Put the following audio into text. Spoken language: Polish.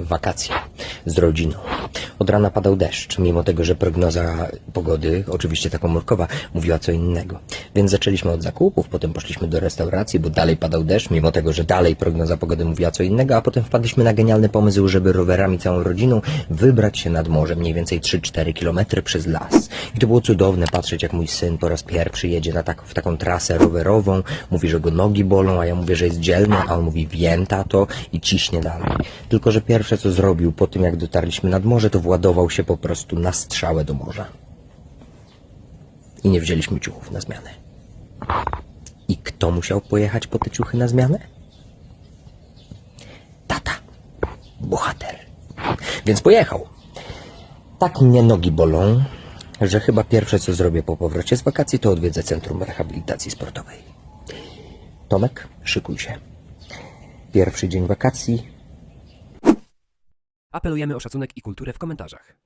wakacje z rodziną. Od rana padał deszcz, mimo tego, że prognoza pogody, oczywiście ta komórkowa, mówiła co innego. Więc zaczęliśmy od zakupów, potem poszliśmy do restauracji, bo dalej padał deszcz, mimo tego, że dalej prognoza pogody mówiła co innego, a potem wpadliśmy na genialny pomysł, żeby rowerami całą rodziną wybrać się nad morze, mniej więcej 3-4 kilometry przez las. I to było cudowne patrzeć, jak mój syn po raz pierwszy jedzie na tak, w taką trasę rowerową, mówi, że go nogi bolą, a ja mówię, że jest dzielny, a on mówi, wiem tato i ciśnie dalej. Tylko, że pierwsze co zrobił po tym, jak dotarliśmy nad morze, to władował się po prostu na strzałę do morza. I nie wzięliśmy ciuchów na zmianę. I kto musiał pojechać po te ciuchy na zmianę? Tata. Bohater. Więc pojechał. Tak mnie nogi bolą, że chyba pierwsze co zrobię po powrocie z wakacji to odwiedzę Centrum Rehabilitacji Sportowej. Tomek, szykuj się. Pierwszy dzień wakacji Apelujemy o szacunek i kulturę w komentarzach.